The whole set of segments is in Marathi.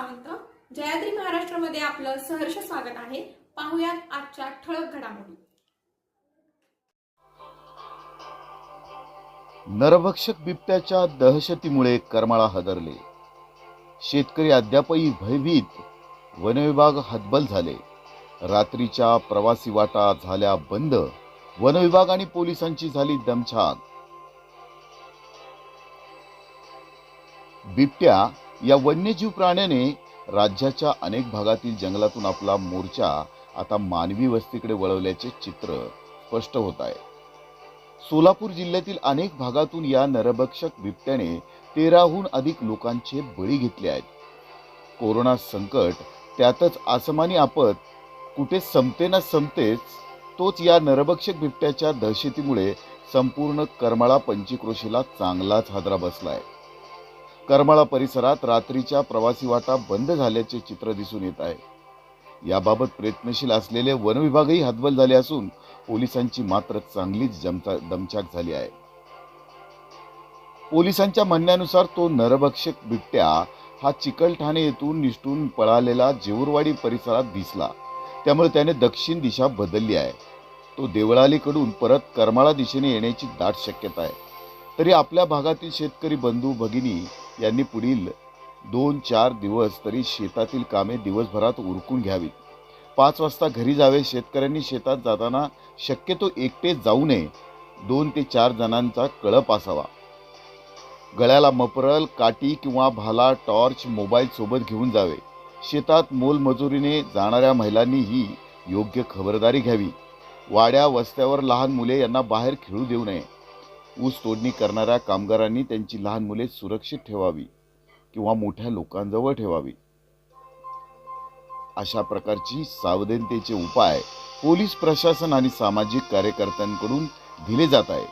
सावंत. जयाद्री महाराष्ट्रामध्ये आपलं सहर्ष स्वागत आहे. पाहुयात आजच्या ठळक घडामोडी. नरभक्षक बिबट्याच्या दहशतीमुळे करमाळा हदरले. शेतकरी अद्यापही भयभीत. वनविभाग हतबल झाले. रात्रीच्या प्रवासी वाटा झाल्या बंद. वनविभाग आणि पोलिसांची झाली दमछाक. बिबट्या या वन्यजीव प्राण्याने राज्याच्या अनेक भागातील जंगलातून आपला मोर्चा आता मानवी वस्तीकडे वळवल्याचे चित्र स्पष्ट होत आहे. सोलापूर जिल्ह्यातील अनेक भागातून या नरभक्षक बिबट्याने तेराहून अधिक लोकांचे बळी घेतले आहेत. कोरोना संकट त्यातच आसमानी आपत कुठे संपते ना संपतेच तोच या नरभक्षक बिबट्याच्या दहशतीमुळे संपूर्ण करमाळा पंचक्रोशीला चांगलाच हादरा बसला आहे करमाळा परिसरात रात्रीच्या प्रवासी वाटा बंद झाल्याचे चित्र दिसून येत आहे. याबाबत प्रयत्नशील असलेले वन विभागही हतबल झाले असून पोलिसांची मात्र चांगलीच जमचा दमछाक झाली आहे. पोलिसांच्या म्हणण्यानुसार तो नरभक्षक बिबट्या हा चिकलठाणे येथून निष्ठून पळालेला जेऊरवाडी परिसरात दिसला. त्यामुळे त्याने दक्षिण दिशा बदलली आहे. तो देवळालीकडून परत करमाळा दिशेने येण्याची दाट शक्यता आहे. तरी आपल्या भागातील शेतकरी बंधू भगिनी यांनी पुढील दोन चार दिवस तरी शेतातील कामे दिवसभरात उरकून घ्यावीत. पाच वाजता घरी जावे शेतकऱ्यांनी शेतात जाताना शक्यतो एकटे जाऊ नये दोन ते चार जणांचा कळप असावा. गळ्याला मपरल काठी किंवा भाला टॉर्च मोबाईल सोबत घेऊन जावे. शेतात मोलमजुरीने जाणाऱ्या महिलांनी ही योग्य खबरदारी घ्यावी. वाड्या वस्त्यावर लहान मुले यांना बाहेर खेळू देऊ नये. ऊस तोडणी करणाऱ्या कामगारांनी त्यांची लहान मुले सुरक्षित ठेवावी किंवा मोठ्या लोकांजवळ ठेवावी. अशा प्रकारची सावधानतेचे उपाय पोलीस प्रशासन आणि सामाजिक कार्यकर्त्यांकडून दिले जात आहे.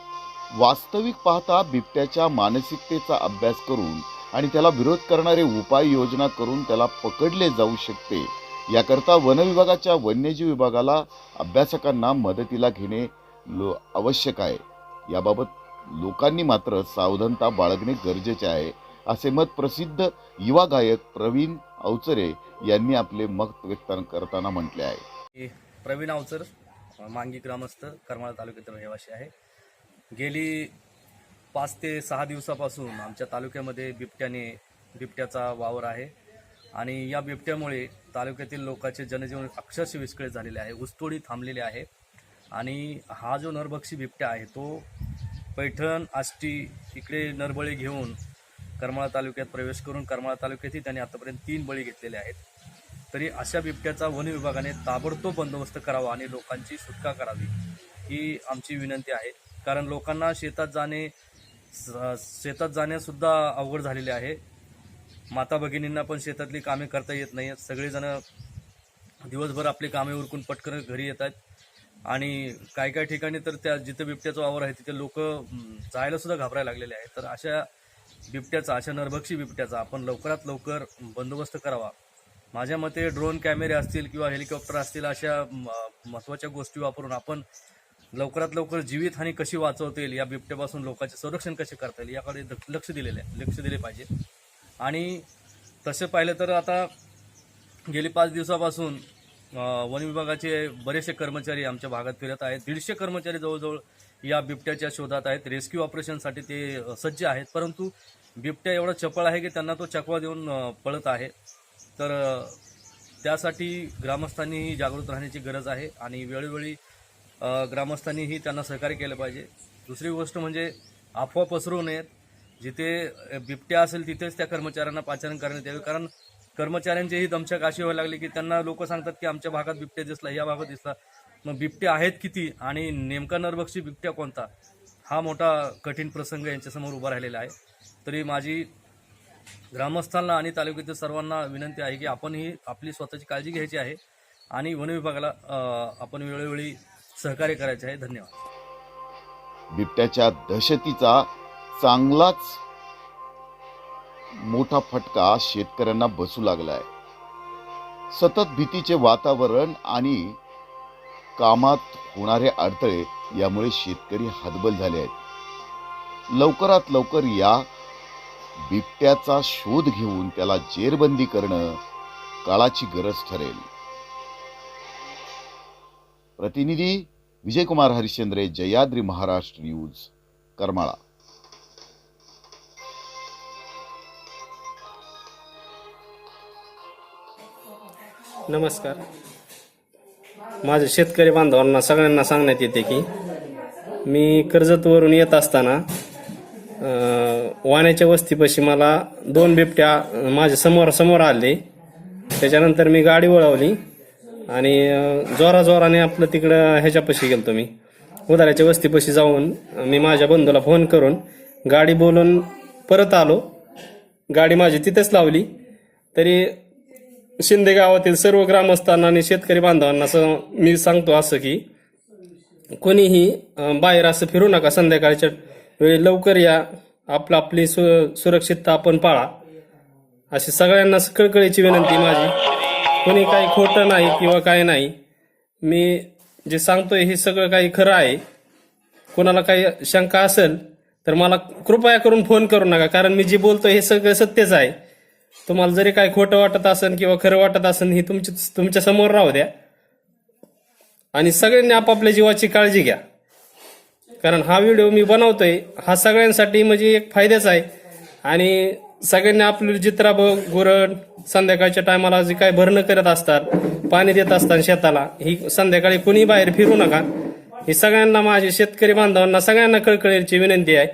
वास्तविक पाहता बिबट्याच्या मानसिकतेचा अभ्यास करून आणि त्याला विरोध करणारे उपाययोजना करून त्याला पकडले जाऊ शकते याकरता वन विभागाच्या वन्यजीव विभागाला अभ्यासकांना मदतीला घेणे आवश्यक आहे. याबाबत लोकांनी मात्र सावधानता बाळगणे गरजेचे आहे असे मत प्रसिद्ध युवा गायक प्रवीण अवचरे यांनी आपले मत व्यक्त करताना म्हटले आहे. प्रवीण अवचर मांगी ग्रामस्थ करमाळा तालुक्यातील रहिवासी आहे. गेली पाच ते सहा दिवसापासून आमच्या तालुक्यामध्ये बिबट्याने बिबट्याचा वावर आहे. आणि या बिबट्यामुळे तालुक्यातील लोकांचे जनजीवन अक्षरशः विस्कळीत झालेले आहे ऊसतोडी थांबलेली आहे. आणि हा जो नरभक्षी बिबट्या आहे तो पैठण आष्टी इकडे नरबळी घेऊन करमाळा तालुक्यात प्रवेश करून करमाळा तालुक्यातही त्यांनी आतापर्यंत तीन बळी घेतलेले आहेत. तरी अशा बिबट्याचा वन विभागाने ताबडतोब बंदोबस्त करावा आणि लोकांची सुटका करावी ही आमची विनंती आहे. कारण लोकांना शेतात जाणे स- शेतात जाण्यासुद्धा अवघड झालेले आहे. माता भगिनींना पण शेतातली कामे करता येत नाही आहेत सगळेजणं दिवसभर आपली कामे उरकून पटकन घरी येत आहेत. आणि काही काही ठिकाणी तर त्या जिथं बिबट्याचा वावर आहे तिथे लोक जायला सुद्धा घाबरायला लागलेले आहेत. तर अशा बिबट्याचा अशा नरभक्षी बिबट्याचा आपण लवकरात लवकर बंदोबस्त करावा. माझ्या मते ड्रोन कॅमेरे असतील किंवा हेलिकॉप्टर असतील अशा म- महत्त्वाच्या गोष्टी वापरून आपण लवकरात लवकर जीवितहानी कशी वाचवता येईल या बिबट्यापासून लोकांचे संरक्षण कसे करता येईल याकडे लक्ष दिलेले आहे लक्ष दिले पाहिजे. आणि तसे पाहिलं तर आता गेली पाच दिवसापासून वन विभागाचे बरेचसे कर्मचारी आमच्या भागात फिरत आहेत. दीडशे कर्मचारी जवळजवळ या बिबट्याच्या शोधात आहेत. रेस्क्यू ऑपरेशनसाठी ते सज्ज आहेत. परंतु बिबट्या एवढा चपळ आहे की त्यांना तो चकवा देऊन पळत आहे. तर त्यासाठी ग्रामस्थांनीही जागृत राहण्याची गरज आहे आणि वेळोवेळी ग्रामस्थांनीही त्यांना सहकार्य केलं पाहिजे. दुसरी गोष्ट म्हणजे अफवा पसरू नयेत. जिथे बिबट्या असेल तिथेच त्या कर्मचाऱ्यांना पाचारण करण्यात यावे. कारण कर्मचाऱ्यांचीही दमछक अशी व्हायला लागली की त्यांना लोक सांगतात की आमच्या भागात बिबट्या दिसला या भागात दिसला. मग बिबट्या आहेत किती आणि नेमका नरभक्षी बिबट्या कोणता? हा मोठा कठीण प्रसंग यांच्यासमोर उभा राहिलेला आहे. तरी माझी ग्रामस्थांना आणि तालुक्यातील सर्वांना विनंती आहे की आपणही आपली स्वतःची काळजी घ्यायची आहे आणि वन विभागाला आपण वेळोवेळी सहकार्य करायचे आहे. धन्यवाद. बिबट्याच्या दहशतीचा चांगलाच मोठा फटका शेतकऱ्यांना बसू लागलाय. सतत भीतीचे वातावरण आणि कामात होणारे अडथळे यामुळे शेतकरी हतबल झाले आहेत. लवकरात लवकर या बिबट्याचा शोध घेऊन त्याला जेरबंदी करणं काळाची गरज ठरेल. प्रतिनिधी विजयकुमार हरिश्चंद्रे जयाद्री महाराष्ट्र न्यूज करमाळा. नमस्कार. माझ्या शेतकरी बांधवांना सगळ्यांना सांगण्यात येते की मी कर्जतवरून येत असताना वाण्याच्या वस्तीपाशी मला दोन बिबट्या माझ्यासमोर समोर आले. त्याच्यानंतर मी गाडी वळवली आणि जोराजोराने आपलं तिकडं ह्याच्यापाशी गेलतो मी. उदाऱ्याच्या वस्तीपाशी जाऊन मी माझ्या बंधूला फोन करून गाडी बोलून परत आलो. गाडी माझी तिथेच लावली. तरी शिंदे गावातील सर्व ग्रामस्थांना आणि शेतकरी बांधवांना असं मी सांगतो असं की कोणीही बाहेर असं फिरू नका. संध्याकाळच्या वेळी लवकर या. आपलं आपली सु सुरक्षितता आपण पाळा. अशी सगळ्यांना कळकळीची विनंती माझी. कोणी काही खोटं नाही किंवा काय नाही. मी जे सांगतोय हे सगळं काही खरं आहे. कोणाला काही शंका असेल तर मला कृपया करून फोन करू नका. कारण मी जे बोलतोय हे सगळं सत्यच आहे. तुम्हाला जरी काय खोटं वाटत असेल किंवा खरं वाटत असेल ही तुमची तुमच्यासमोर राहू द्या. आणि सगळ्यांनी आपापल्या जीवाची काळजी घ्या. कारण हा व्हिडिओ मी बनवतोय हा सगळ्यांसाठी म्हणजे एक फायद्याचा आहे. आणि सगळ्यांनी आपली जित्रा गुरण संध्याकाळच्या टायमाला जे काय भरणं करत असतात पाणी देत असतात शेताला ही संध्याकाळी कुणी बाहेर फिरू नका. ही सगळ्यांना माझे शेतकरी बांधवांना सगळ्यांना कळकळीची विनंती आहे.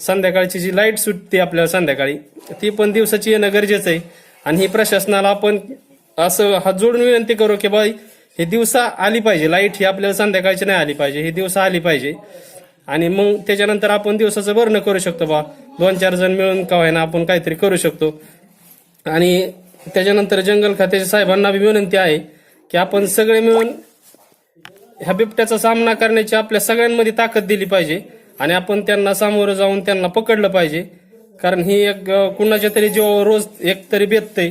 संध्याकाळची जी लाइट सुटते आपल्याला संध्याकाळी ती पण दिवसाची येणं गरजेचं आहे. आणि ही प्रशासनाला आपण असं हात जोडून विनंती करू की बाई हे दिवसा आली पाहिजे. लाइट ही आपल्याला संध्याकाळची नाही आली पाहिजे. ही दिवसा आली पाहिजे. आणि मग त्याच्यानंतर आपण दिवसाचं भरणं करू शकतो बा. दोन चार जण मिळून का व्हायना आपण काहीतरी करू शकतो. आणि त्याच्यानंतर जंगल खात्याच्या साहेबांना बी विनंती आहे की आपण सगळे मिळून ह्या बिबट्याचा सामना करण्याची आपल्या सगळ्यांमध्ये ताकद दिली पाहिजे. आणि आपण त्यांना सामोरं जाऊन त्यांना पकडलं पाहिजे. कारण ही एक कुणाच्या तरी जीवावर रोज एक तरी बेतते